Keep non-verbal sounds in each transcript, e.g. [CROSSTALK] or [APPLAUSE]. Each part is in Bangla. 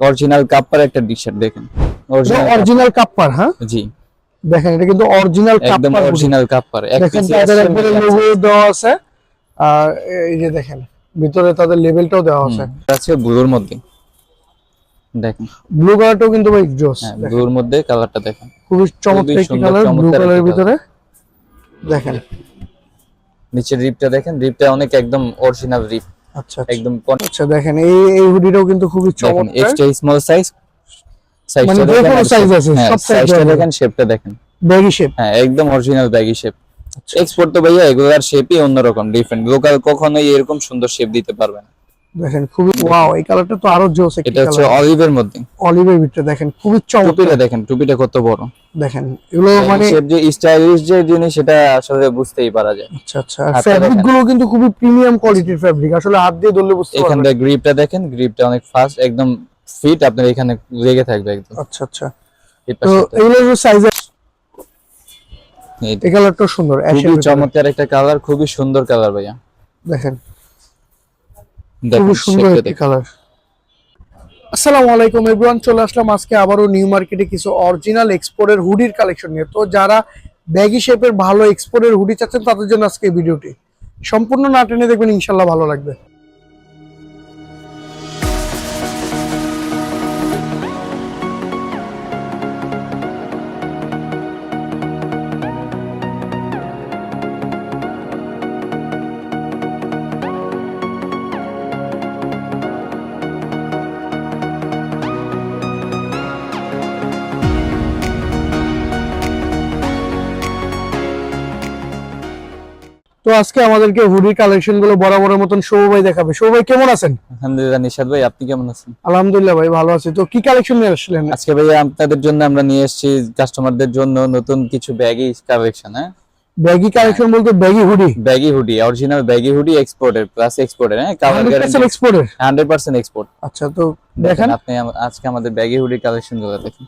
অরিজিনাল কাপ্পার একটা টি শার্ট দেখেন অরিজিনাল কাপ্পার হ্যাঁ? জি। দেখেন এটা কিন্তু অরিজিনাল একদম অরিজিনাল কাপ্পার দেখেন তাদের একবারে লোগো দেওয়া আছে। আর এই যে দেখেন ভিতরে তাদের লেভেলটাও দেওয়া আছে। আছে। আছে ব্লুর মধ্যে। দেখেন। ব্লু কালারটাও কিন্তু ভাই জোস হ্যাঁ ব্লুর মধ্যে কালারটা দেখেন। খুবই চমৎকার একটি কালার ব্লু কালারের ভিতরে। দেখেন। নিচের রিপটা দেখেন রিপটা অনেক একদম অরিজিনাল রিপ আচ্ছা আচ্ছা। একদম আচ্ছা দেখেন এই এই হুডিটাও কিন্তু খুবই চমৎকার। এক্সট্রা স্মল সাইজ সাইজটা দেখেন shape- আছে, হ্যাঁ, সব সাইজটা দেখেন। শেপটা দেখেন। ব্যাগি শেপ হ্যাঁ একদম অরিজিনাল ব্যাগি শেপ। এক্সপোর্ট তো ভাইয়া এগুলার শেপই অন্যরকম ডিফারেন্ট লোকাল কখনোই এরকম সুন্দর শেপ দিতে পারবে না। দেখেন খুবই ওয়াও এই কালারটা তো আরও জোস এটা হচ্ছে অলিভের মধ্যে। অলিভের ভিতরে দেখেন খুবই চমৎকার। টুপিটা দেখেন টুপিটা কত বড়। দেখেন এগুলো মানে শেপ যে স্টাইলিশ যে জিনিস সেটা আসলে বুঝতেই পারা যায়। আচ্ছা আচ্ছা। ফ্যাব্রিকগুলো কিন্তু খুবই প্রিমিয়াম কোয়ালিটির ফ্যাব্রিক আসলে হাত দিয়ে ধরলে বুঝতে পারবেন। থেকে গ্রিপটা দেখেন গ্রিপটা অনেক ফাস্ট একদম ফিট আপনার এখানে লেগে থাকবে একদম। আচ্ছা আচ্ছা। তো। এগুলোর সাইজ এই কালারটা সুন্দর খুবই চমৎকার একটা কালার খুবই সুন্দর কালার ভাইয়া। দেখেন। দেখেন খুবই সুন্দর একটি কালার আসসালামু আলাইকুম এভরিওয়ান, চলে আসলাম আজকে আবারও নিউ মার্কেটে কিছু অরিজিনাল এক্সপোর্টের হুডির কালেকশন নিয়ে। তো যারা ব্যাগি শেপের ভালো এক্সপোর্টের হুডি চাচ্ছেন, তাদের জন্য আজকে ভিডিওটি। সম্পূর্ণ না টেনে দেখবেন ইনশাল্লাহ ভালো লাগবে। তো আজকে আমাদেরকে হুডির কালেকশনগুলো বরাবরের মতন শোভ ভাই দেখাবে। শোভ ভাই কেমন আছেন? আলহামদুলিল্লাহ নিশাদ ভাই আপনি কেমন আছেন? আলহামদুলিল্লাহ ভাই ভালো আছি। তো কি কালেকশন নিয়ে আসলেন আজকে ভাইয়া আপনাদের জন্য আমরা নিয়ে এসেছি কাস্টমারদের জন্য নতুন কিছু ব্যাগি কালেকশন হ্যাঁ? ব্যাগি কালেকশন বলতে baggy hoodie baggy hoodie original baggy hoodie এক্সপোর্টের প্লাস এক্সপোর্টের হ্যাঁ? কালার গ্যারান্টি এক্সপোর্টের হান্ড্রেড পার্সেন্ট এক্সপোর্ট আচ্ছা তো দেখেন আপনি আজকে আমাদের ব্যাগি হুডি কালেকশনগুলো দেখেন।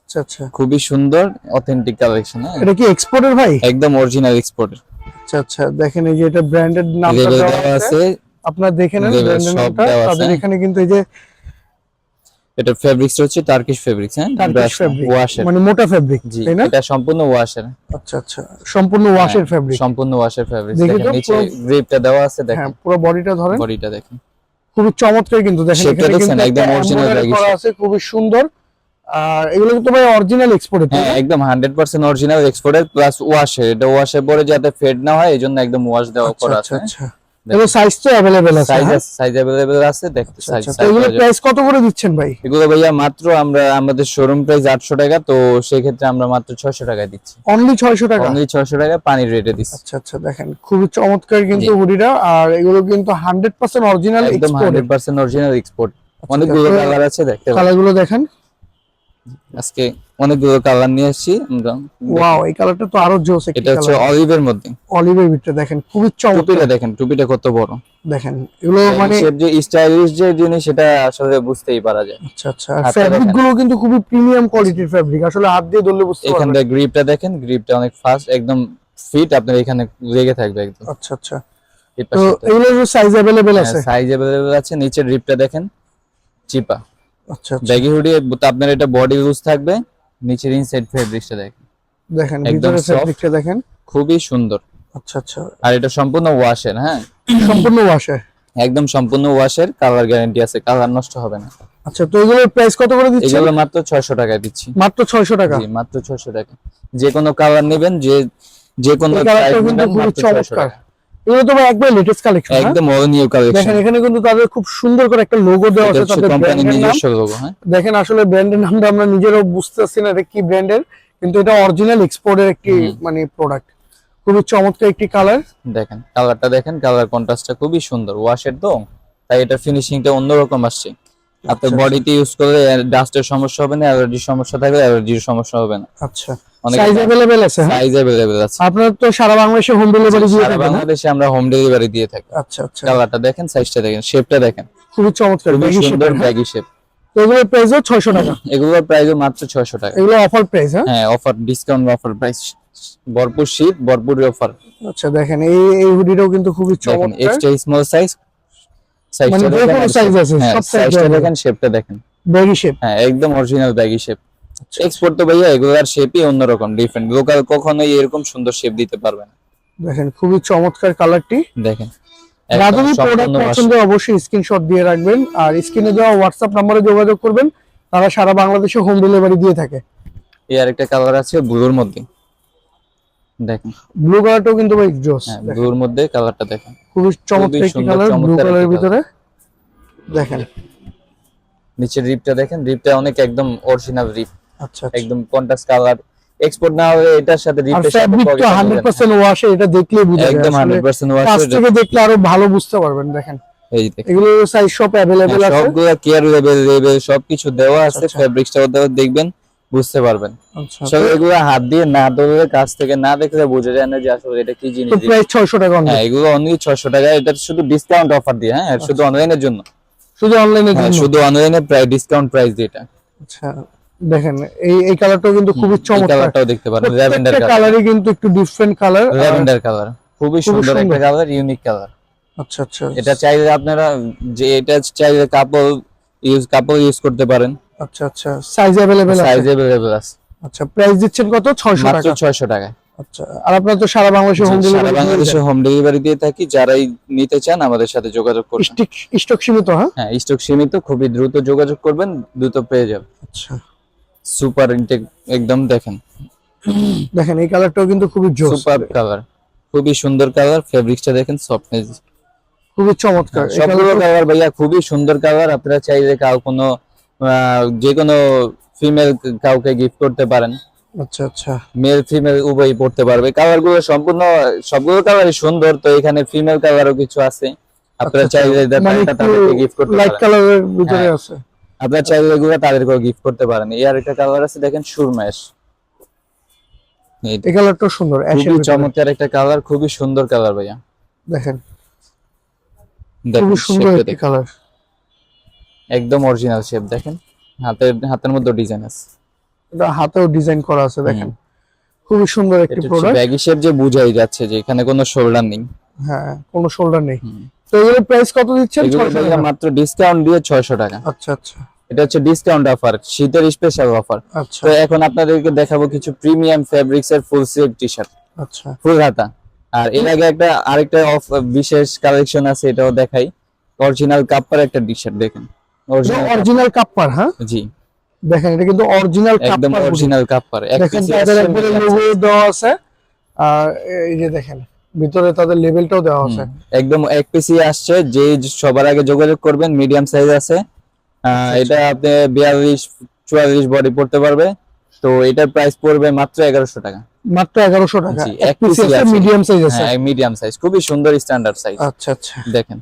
আচ্ছা আচ্ছা। খুবই সুন্দর অথেন্টিক কালেকশন হ্যাঁ? এটা কি এক্সপোর্টের ভাই? একদম অরিজিনাল এক্সপোর্টের আচ্ছা আচ্ছা দেখেন এই যে এটা ব্র্যান্ডেড নামটা দেওয়া আছে। আপনার দেখে নেন ব্র্যান্ডের নামটা। তাদের হ্যাঁ। এখানে কিন্তু এই যে এটা ফেব্রিক্স হচ্ছে টার্কিশ ফেব্রিক্স হ্যাঁ? টার্কিশ ফেব্রিক ওয়াশের মানে মোটা ফেব্রিক জি তাই না? এটা সম্পূর্ণ ওয়াশের আচ্ছা আচ্ছা সম্পূর্ণ ওয়াশের ফেব্রিক সম্পূর্ণ ওয়াশের ফেব্রিক্স দেখে দেখেন নিচে গ্রিপটা দেওয়া আছে হ্যাঁ দেখেন পুরো বডিটা ধরেন। বডিটা দেখেন। খুবই চমৎকার কিন্তু দেখেন এখানে কিন্তু একদম। আছে খুবই সুন্দর। আর এগুলো কিন্তু ভাই অরিজিনাল এক্সপোর্টের হ্যাঁ একদম হান্ড্রেড পার্সেন্ট অরিজিনাল এক্সপোর্টের প্লাস ওয়াশের এটা ওয়াশের পরে যাতে ফেড না হয় এই জন্য একদম ওয়াশ দেওয়া আচ্ছা করা আচ্ছা আছে আচ্ছা। সাইজ তো অ্যাভেলেবেল আছে সাইজ হ্যাঁ? সাইজ অ্যাভেলেবেল আছে দেখতে সাইজ আচ্ছা, এগুলো প্রাইস কত করে দিচ্ছেন ভাই? এগুলো ভাইয়া মাত্র আমরা আমাদের শোরুম প্রাইস আটশো টাকা তো সেই ক্ষেত্রে আমরা মাত্র ছয়শো টাকায় দিচ্ছি। অনলি ছয়শো টাকা? অনলি ছয়শো টাকা পানির রেটে দিচ্ছি। আচ্ছা আচ্ছা দেখেন খুবই চমৎকার কিন্তু হুডিটা আর এগুলো কিন্তু হান্ড্রেড পার্সেন্ট অরিজিনাল একদম এক্সপোর্টের হান্ড্রেড পার্সেন্ট অরিজিনাল এক্সপোর্ট অনেকগুলো কালার আছে দেখতে। কালারগুলো দেখেন। আজকে অনেকগুলো কালার নিয়ে এসেছি আমরা ওয়াও এই কালারটা তো আরও জোস এটা হচ্ছে অলিভের মধ্যে। অলিভের ভিতরে দেখেন খুবই চমৎকার। টুপিটা দেখেন টুপিটা কত বড়। দেখেন এগুলো মানে শেপ যে স্টাইলিশ যে জিনিস সেটা আসলে বুঝতেই পারা যায়। আচ্ছা আচ্ছা ফ্যাব্রিকগুলো কিন্তু খুবই প্রিমিয়াম কোয়ালিটির ফ্যাব্রিক আসলে হাত দিয়ে ধরলে বুঝতে এখান পারবেন। থেকে গ্রিপটা দেখেন গ্রিপটা অনেক ফাস্ট একদম ফিট আপনার এখানে লেগে থাকবে একদম। আচ্ছা আচ্ছা। তো। এগুলোর সাইজ হ্যাঁ, আছে? সাইজ অ্যাভেলেবল আছে নিচের রিপটা দেখেন চিপা। আচ্ছা আচ্ছা। ব্যাগি হুডি আপনার এটা বডি লুজ থাকবে নিচের ইনসাইড ফেব্রিক্সটা দেখেন। দেখেন একদম ভিতরে soft। দেখেন। খুবই সুন্দর। আচ্ছা আচ্ছা। আর এটা সম্পূর্ণ ওয়াশের হ্যাঁ? সম্পূর্ণ ওয়াশে একদম সম্পূর্ণ ওয়াশের কালার গ্যারান্টি আছে কালার নষ্ট হবে না। আচ্ছা তো এগুলোর প্রাইস কত করে দিচ্ছেন? এগুলো মাত্র ছয়শো টাকায় দিচ্ছি। মাত্র ছয়শো টাকা? জি মাত্র ছয়শো টাকা। যে কোনো কালার নেবেন যে যে কোনো কিন্তু নেবেন, মাত্র 600 টাকা। এগুলো তো ভাই লেটেস্ট কালেকশন একদম অল নিউ দেখেন এখানে কিন্তু তাদের খুব সুন্দর করে একটা লোগো দেওয়া আছে তাদের কোম্পানি নিজস্ব লোগো হ্যাঁ? দেখেন আসলে ব্র্যান্ডের নামটা আমরা নিজেরাও না এটা কি ব্র্যান্ডের কিন্তু এটা অরিজিনাল এক্সপোর্টের একটি মানে প্রোডাক্ট খুবই চমৎকার একটি কালার দেখেন কালারটা দেখেন কালার কন্ট্রাস্টটা খুবই সুন্দর। ওয়াশের তো তাই এটা ফিনিশিংটা অন্যরকম আসছে। আপনার বডিতে ইউজ করলে ডাস্টের সমস্যা হবে না অ্যালার্জির সমস্যা থাকলে অ্যালার্জির সমস্যা হবে না। আচ্ছা। অনেক সাইজ অ্যাভেলেবেল আছে হ্যাঁ? সাইজ অ্যাভেলেবল আছে। আপনার তো সারা বাংলাদেশে হোম ডেলিভারি দিয়ে থাকেন? বাংলাদেশে আমরা হোম ডেলিভারি দিয়ে থাকি। আচ্ছা আচ্ছা। কালারটা দেখেন সাইজটা দেখেন শেপটা দেখেন। খুবই চমৎকার baggy সুন্দর হ্যাঁ? ব্যাগি শেপ এগুলোর প্রাইসও ছয়শো টাকা। [LAUGHS] এগুলোর প্রাইসও মাত্র ছয়শো টাকা। এগুলো অফার প্রাইস হ্যাঁ? হ্যাঁ অফার ডিসকাউন্ট অফার প্রাইস ভরপুর শীত ভরপুর অফার আচ্ছা দেখেন এই এই হুডিটাও কিন্তু খুবই চমৎকার। এক্সট্রা স্মল সাইজ সাইজটা মানে দেখেন কোনো আর size shape- আছে, সব সাইজটা দেখেন শেপটা দেখেন। ব্যাগি শেপ হ্যাঁ একদম অরিজিনাল ব্যাগি শেপ এক্সপোর্ট তো ভাইয়া এগুলার শেপই অন্যরকম ডিফারেন্ট লোকাল কখনোই এরকম সুন্দর শেপ দিতে পারবে না। দেখেন খুবই চমৎকার কালারটি দেখেন প্রোডাক্ট পছন্দ অবশ্যই স্ক্রিনশট দিয়ে রাখবেন। আর স্ক্রিনে দেওয়া হোয়াটসঅ্যাপ নম্বরে যোগাযোগ করবেন। তারা সারা বাংলাদেশে হোম ডেলিভারি দিয়ে থাকে। এই আরেকটা কালার আছে ব্লুর মধ্যে। দেখেন। ব্লু কালারটাও কিন্তু ভাই জোস। হ্যাঁ ব্লুর মধ্যে কালারটা দেখেন। খুবই চমৎকার একটি কালার ব্লু কালারের ভিতরে। দেখেন। নিচের রিপটা দেখেন রিপটা অনেক একদম অরিজিনাল রিপ আচ্ছা একদম কন্ট্রাস্ট কালার এক্সপোর্ট না হলে এটার সাথে রিপের সাথে ফ্যাব্রিক তো pocket হান্ড্রেড হবে না। পার্সেন্ট ওয়াশে এটা দেখলেই বুঝা যায়। একদম আসলে হান্ড্রেড পার্সেন্ট ওয়াশ কাছ থেকে দেখলে আরও ভালো বুঝতে পারবেন দেখেন। এই দেখেন। এগুলো সাইজ সব অ্যাভেলেবেল হ্যাঁ, আছে। সবগুলো কেয়ার লেভেল লেভেল সবকিছু দেওয়া আছে আচ্ছা। ফেব্রিক্সটাও দেওয়া দেখবেন। বুঝতে পারবেন। আচ্ছা এগুলো হাত দিয়ে না ধরলে কাছ থেকে না দেখলে বোঝা যায় না যে আসলে এটা কি জিনিস। প্রাইস ছয়শো টাকা হ্যাঁ এগুলো অনলি ছয়শো টাকা। এটা শুধু ডিসকাউন্ট অফার দিয়ে হ্যাঁ শুধু অনলাইনের জন্য। শুধু অনলাইনে হ্যাঁ শুধু অনলাইনে প্রায় ডিসকাউন্ট প্রাইস দিয়ে এটা। আচ্ছা দেখেন এই এই কালারটাও কিন্তু খুবই চমৎকার। কালারটাও দেখতে পারেন। ল্যাভেন্ডার কালার কালারই কিন্তু একটু ডিফারেন্ট কালার ল্যাভেন্ডার কালার খুবই সুন্দর। একটা কালার ইউনিক কালার আচ্ছা আচ্ছা। এটা চাইলে আপনারা যে এটা চাইলে কাপল ইউজ কাপল ইউজ করতে পারেন। আচ্ছা আচ্ছা সাইজ অ্যাভেলেবেল সাইজ আছে अवेलेबल আছে আচ্ছা প্রাইস দিচ্ছেন কত 600 মাত্র টাকা 600 টাকা আচ্ছা আর আপনারা তো সারা বাংলাদেশে হোম সারা ডেলিভারি বাংলাদেশে হোম ডেলিভারি দিয়ে থাকি যারাই নিতে চান আমাদের সাথে যোগাযোগ করবেন স্টিক স্টক সীমিত হ্যাঁ হ্যাঁ স্টক সীমিত খুবই দ্রুত যোগাযোগ করবেন দ্রুত পেয়ে যাবেন আচ্ছা সুপার ইনটেক একদম দেখেন দেখেন এই কালারটাও কিন্তু খুবই জোস সুপার কালার খুবই সুন্দর কালার ফেব্রিক্সটা দেখেন সফটনেস খুবই চমৎকার এই সবগুলো কালারটা- কালার ভাইয়া খুবই সুন্দর কালার আপনারা চাইলে কাউ কোনো আহ, যে কোনো ফিমেল কাউকে গিফট করতে পারেন। আচ্ছা আচ্ছা। মেল ফিমেল উভয়ই পড়তে পারবে। কালারগুলো সম্পূর্ণ সবগুলো কালারই সুন্দর তো এখানে ফিমেল কালারও কিছু আছে। আপনারা আচ্ছা, চাইলে আচ্ছা। মানে তাদেরকে গিফট করতে লাইট কালারের ভিতরে হ্যাঁ। আছে। আপনারা চাইলে এগুলো তাদেরকেও গিফট করতে পারেন। এই আরেকটা কালার আছে দেখেন সুরমেশ। এই কালারটা সুন্দর খুবই চমৎকার একটা কালার খুবই সুন্দর কালার ভাইয়া। দেখেন। খুবই সুন্দর shape টা কালার একদম অরিজিনাল শেপ দেখেন। হাতের হাতের মধ্যে ডিজাইন আছে। এটা হাতেও ডিজাইন করা আছে দেখেন। খুবই সুন্দর একটি প্রোডাক্ট ব্যাগি শেপ যে বুঝাই যাচ্ছে যে এখানে কোনো শোল্ডার নেই। হ্যাঁ কোনো শোল্ডার নেই। তো এগুলোর প্রাইস কত দিচ্ছেন? 600 টাকা। মাত্র ডিসকাউন্ট দিয়ে ছয়শো টাকা। আচ্ছা আচ্ছা। এটা হচ্ছে ডিসকাউন্ট অফার শীতের স্পেশাল অফার আচ্ছা। তো এখন আপনাদেরকে দেখাবো কিছু প্রিমিয়াম ফেব্রিক্স এর ফুল স্লিভ টি শার্ট আচ্ছা। ফুল হাতা। আর এর আগে একটা আরেকটা অফ বিশেষ কালেকশন আছে এটাও দেখাই। অরিজিনাল কাপ্পার একটা টি শার্ট দেখেন। অরিজিনাল অরিজিনাল কাপ্পার হ্যাঁ জি। দেখেন এটা কিন্তু অরিজিনাল একদম অরিজিনাল কাপ্পার এক দেখেন তাদের medium লোগো দেওয়া আছে। আর এই যে দেখেন ভিতরে তাদের লেভেলটাও দেওয়া আছে। একদম এক পিসি আসছে যে সবার আগে যোগাযোগ করবেন মিডিয়াম সাইজ আছে। আচ্ছা, আহ, এটা আপনি বিয়াল্লিশ চুয়াল্লিশ বডি পড়তে পারবে। তো এটার প্রাইস পড়বে মাত্র এগারোশো টাকা। মাত্র এগারোশো টাকা। এক পিস আছে। মিডিয়াম সাইজ আছে। হ্যাঁ মিডিয়াম সাইজ খুবই সুন্দর স্ট্যান্ডার্ড সাইজ আচ্ছা আচ্ছা। দেখেন।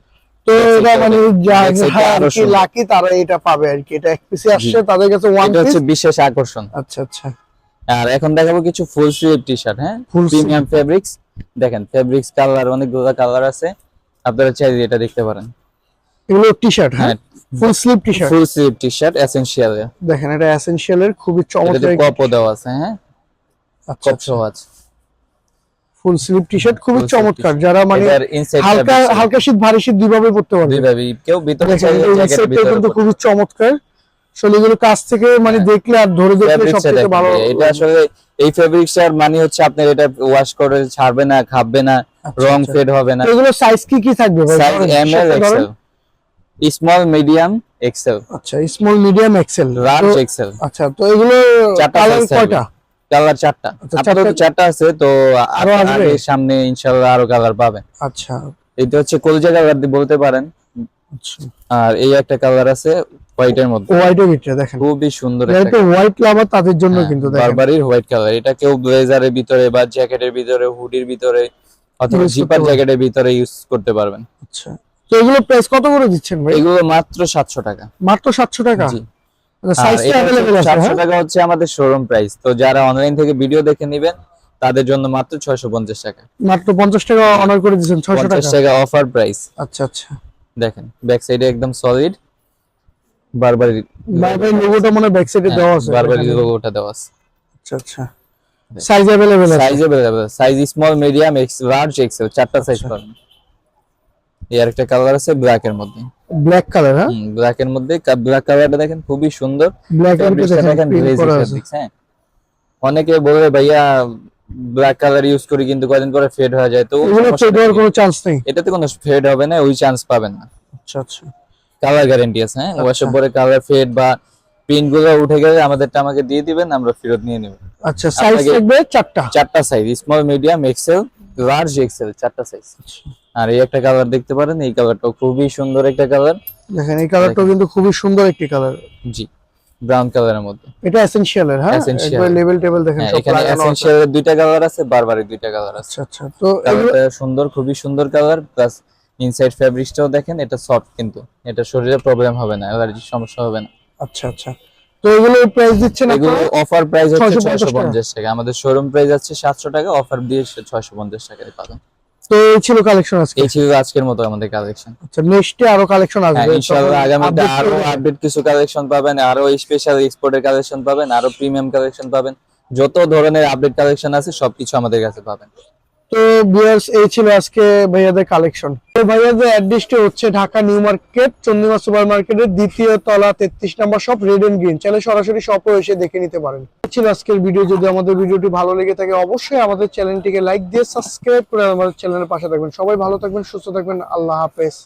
তো এটা মানে টা হ্যাঁ, কি লাকি তারা এটা পাবে আর কি। এটা এক পিসে আসছে তাদের কাছে ওয়ান পিস হচ্ছে বিশেষ আকর্ষণ। আচ্ছা আচ্ছা। আর এখন দেখাবো কিছু ফুল স্লিভ টি শার্ট হ্যাঁ প্রিমিয়াম ফেব্রিক্স দেখেন ফেব্রিক্স কালার অনেকগুলো কালার আছে। আপনারা চাইলে এটা দেখতে পারেন। এগুলো টি শার্ট হ্যাঁ। Full sleeve T shirt full sleeve T shirt essential দেখেন এটা এসেনশিয়াল এর খুবই চমৎকার কপও দেওয়া আছে হ্যাঁ? আচ্ছা কপ সহ আছে। ফুল স্লিভ টি শার্ট খুবই চমৎকার। যারা মানে হালকা হালকা শীত ভারী শীত দুইভাবে পড়তে পারবে। দুইভাবে। কেউ ভিতরে চাইলে কিন্তু খুবই চমৎকার। আসলে এগুলো কাছ থেকে মানে দেখলে আর ধরে দেখলে সবথেকে ভালো এটা আসলে এই ফেব্রিক্সটার মানে হচ্ছে আপনার এটা ওয়াশ করে ছাড়বে না খাবে না আচ্ছা, রং আচ্ছা। ফেড হবে না। এগুলো সাইজ কি কি থাকবে size M L XL small medium XL আচ্ছা small medium XL large XL আচ্ছা তো এগুলো কালার কয়টা? কালার চারটা। আচ্ছা, আপনার তো চারটা- আছে তো আরও আসবে? সামনে ইনশাআল্লাহ আরও কালার পাবেন আচ্ছা। এটা হচ্ছে কলজা কালার বলতে পারেন। আচ্ছা। আর এই একটা কালার আছে হোয়াইটের মধ্যে। হোয়াইটের ভিতরে দেখেন। খুবই সুন্দর এটা হোয়াইট লাভার তাদের জন্য হ্যাঁ, কিন্তু দেখেন। বারবারির হোয়াইট কালার। এটা কেউ ব্লেজারের ভিতরে বা জ্যাকেটের ভিতরে হুডির ভিতরে অথবা জিপার জ্যাকেটের ভিতরে ইউজ করতে পারবেন। আচ্ছা। তো এগুলো প্রাইস কত করে দিচ্ছেন ভাই? এগুলো মাত্র সাতশো টাকা। মাত্র সাতশো টাকা? জি। সাতশো হ্যাঁ? টাকা হচ্ছে আমাদের শোরুম প্রাইস তো যারা অনলাইন থেকে ভিডিও দেখে নেবেন তাদের জন্য মাত্র ছয়শো পঞ্চাশ টাকা মাত্র পঞ্চাশ টাকা অনার করে দিচ্ছেন ছয়শো পঞ্চাশ টাকা টাকা অফার প্রাইস আচ্ছা আচ্ছা দেখেন ব্যাক সাইডে একদম সলিড বারবারি বারবার লোগোটা মনে ব্যাক সাইডে দেওয়া আছে বারবারি দেখেন। লোগোটা দেওয়া আছে আচ্ছা আচ্ছা সাইজ অ্যাভেলেবল আছে size available size small medium X large XL চারটা সাইজ পাবেন এই আরেকটা কালার আছে ব্ল্যাক এর মধ্যে। ব্ল্যাক কালার হ্যাঁ? ব্ল্যাক এর মধ্যে। ব্ল্যাক কালারটা দেখেন খুবই সুন্দর। ব্ল্যাক এর দেখেন fabrics, হ্যাঁ। অনেকে বলবে ভাইয়া ব্ল্যাক কালার ইউজ করি কিন্তু কয়দিন পরে ফেড হয়ে যায়। তো ফেড হওয়ার কোনো চান্স নেই। এটাতে কোনো ফেড হবে না ওই চান্স পাবেন না। আচ্ছা আচ্ছা। কালার গ্যারান্টি আছে হ্যাঁ? আচ্ছা। ওয়াশের পরে কালার ফেড বা প্রিন্টগুলো উঠে গেলে আমাদেরটা আমাকে দিয়ে দিবেন আমরা ফেরত নিয়ে নেব। আচ্ছা সাইজ থাকবে চারটা। চারটা size small medium XL large XL চারটা সাইজ আর এই একটা কালার দেখতে পারেন এই কালারটাও খুবই সুন্দর একটা কালার দেখেন এই কালারটাও কিন্তু খুবই সুন্দর একটি কালার জি ব্রাউন কালারের মধ্যে। এটা এসেনশিয়াল এর হ্যাঁ। একবার লেভেল টেবিল দেখেন হ্যাঁ এখানে এসেনশিয়াল দুইটা কালার আছে বারবারের দুইটা কালার আছে। আচ্ছা আচ্ছা তো কালারটা সুন্দর খুবই সুন্দর কালার প্লাস ইনসাইড ফ্যাব্রিক্সটাও দেখেন এটা সফট কিন্তু। এটা শরীরে প্রবলেম হবে না অ্যালার্জির সমস্যা হবে না। আচ্ছা আচ্ছা। তো এগুলো প্রাইস দিচ্ছেন এগুলো অফার প্রাইস হচ্ছে 650 ছয়শো পঞ্চাশ টাকা। আমাদের শোরুম প্রাইস আছে সাতশো টাকা অফার দিয়ে ছয়শো পঞ্চাশ টাকায় পাবেন। তো এই ছিল কালেকশন আজকে। এই ছিল আজকের মতো আমাদের কালেকশন আচ্ছা নেক্সটে আরও কালেকশন হ্যাঁ আসবে ইনশাআল্লাহ আগামীতে আরও আপডেট কিছু কালেকশন পাবেন আরও স্পেশাল এক্সপোর্টের কালেকশন পাবেন আরও প্রিমিয়াম কালেকশন পাবেন। যত ধরনের আপডেট কালেকশন আছে সবকিছু আমাদের কাছে পাবেন। তো ভিউয়ার্স এই ছিল আজকে ভাইয়াদের কালেকশন তো ভাইয়াদের অ্যাড্রেসটি হচ্ছে Dhaka New Market Chandrima super মার্কেটের দ্বিতীয় তলা, তেত্রিশ নম্বর shop red and green channel সরাসরি শপে এসে দেখে নিতে পারেন। ছিল আজকের ভিডিও যদি আমাদের ভিডিওটি ভালো লেগে থাকে, অবশ্যই আমাদের চ্যানেলটিকে লাইক দিয়ে সাবস্ক্রাইব করে আমাদের চ্যানেলের পাশে থাকবেন। সবাই ভালো থাকবেন, সুস্থ থাকবেন। আল্লাহ হাফেজ।